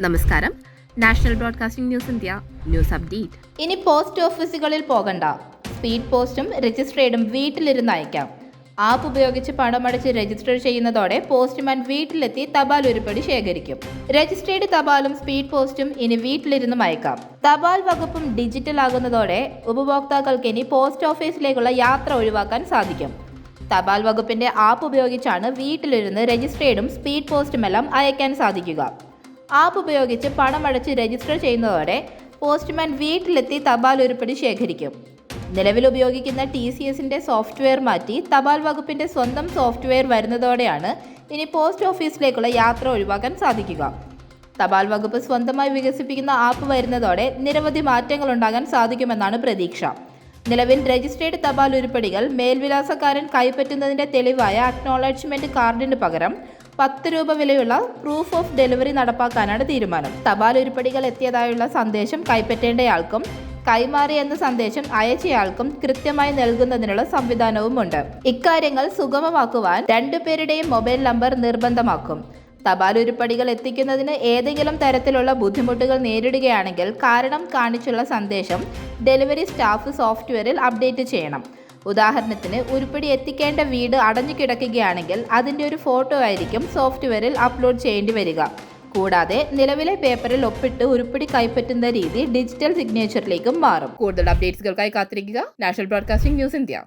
നമസ്കാരം. National broadcasting news India news update. ഇനി post ഓഫീസുകളിൽ പോകണ്ട. സ്പീഡ് പോസ്റ്റും രജിസ്ട്രേഡും വീട്ടിലിരുന്ന് അയക്കാം. ആപ്പ് ഉപയോഗിച്ച് പണമടച്ച് രജിസ്റ്റർ ചെയ്യുന്നതോടെ പോസ്റ്റ്മാൻ വീട്ടിലെത്തി തപാൽ ഉരുപ്പടി ശേഖരിക്കും. രജിസ്ട്രേഡ് തപാലും സ്പീഡ് പോസ്റ്റും ഇനി വീട്ടിലിരുന്നും അയക്കാം. തപാൽ വകുപ്പും ഡിജിറ്റൽ ആകുന്നതോടെ ഉപഭോക്താക്കൾക്ക് ഇനി പോസ്റ്റ് ഓഫീസിലേക്കുള്ള യാത്ര ഒഴിവാക്കാൻ സാധിക്കും. തപാൽ വകുപ്പിന്റെ ആപ്പ് ഉപയോഗിച്ചാണ് വീട്ടിലിരുന്ന് രജിസ്ട്രേഡും സ്പീഡ് പോസ്റ്റുമെല്ലാം അയക്കാൻ സാധിക്കുക. ആപ്പ് ഉപയോഗിച്ച് പണമടച്ച് രജിസ്റ്റർ ചെയ്യുന്നതോടെ പോസ്റ്റ്മാൻ വീട്ടിലെത്തി തപാൽ ഉരുപ്പടി ശേഖരിക്കും. നിലവിൽ ഉപയോഗിക്കുന്ന ടി സി എസിന്റെ സോഫ്റ്റ്വെയർ മാറ്റി തപാൽ വകുപ്പിന്റെ സ്വന്തം സോഫ്റ്റ്വെയർ വരുന്നതോടെയാണ് ഇനി പോസ്റ്റ് ഓഫീസിലേക്കുള്ള യാത്ര ഒഴിവാക്കാൻ സാധിക്കുക. തപാൽ വകുപ്പ് സ്വന്തമായി വികസിപ്പിക്കുന്ന ആപ്പ് വരുന്നതോടെ നിരവധി മാറ്റങ്ങൾ ഉണ്ടാകാൻ സാധിക്കുമെന്നാണ് പ്രതീക്ഷ. നിലവിൽ രജിസ്ട്രേഡ് തപാൽ ഉരുപ്പടികൾ മേൽവിലാസക്കാരൻ കൈപ്പറ്റുന്നതിന്റെ തെളിവായ അക്നോളജ്മെന്റ് കാർഡിന് പകരം പത്ത് രൂപ വിലയുള്ള പ്രൂഫ് ഓഫ് ഡെലിവറി നടപ്പാക്കാനാണ് തീരുമാനം. തപാൽ ഉരുപ്പടികൾ എത്തിയതായുള്ള സന്ദേശം കൈപ്പറ്റേണ്ടയാൾക്കും കൈമാറി എന്ന സന്ദേശം അയച്ചയാൾക്കും കൃത്യമായി നൽകുന്നതിനുള്ള സംവിധാനവുമുണ്ട്. ഇക്കാര്യങ്ങൾ സുഗമമാക്കുവാൻ രണ്ടുപേരുടെയും മൊബൈൽ നമ്പർ നിർബന്ധമാക്കും. തപാൽ ഉരുപ്പടികൾ എത്തിക്കുന്നതിന് ഏതെങ്കിലും തരത്തിലുള്ള ബുദ്ധിമുട്ടുകൾ നേരിടുകയാണെങ്കിൽ കാരണം കാണിച്ചുള്ള സന്ദേശം ഡെലിവറി സ്റ്റാഫ് സോഫ്റ്റ്വെയറിൽ അപ്ഡേറ്റ് ചെയ്യണം. ഉദാഹരണത്തിന് ഉരുപ്പടി എത്തിക്കേണ്ട വീട് അടഞ്ഞു കിടക്കുകയാണെങ്കിൽ അതിന്റെ ഒരു ഫോട്ടോ ആയിരിക്കും സോഫ്റ്റ്വെയറിൽ അപ്ലോഡ് ചെയ്യേണ്ടി വരിക. കൂടാതെ നിലവിലെ പേപ്പറിൽ ഒപ്പിട്ട് ഉരുപ്പിടി കൈപ്പറ്റുന്ന രീതി ഡിജിറ്റൽ സിഗ്നേച്ചറിലേക്കും മാറും. കൂടുതൽ അപ്ഡേറ്റ്സുകൾക്കായി കാത്തിരിക്കുക. National broadcasting news India.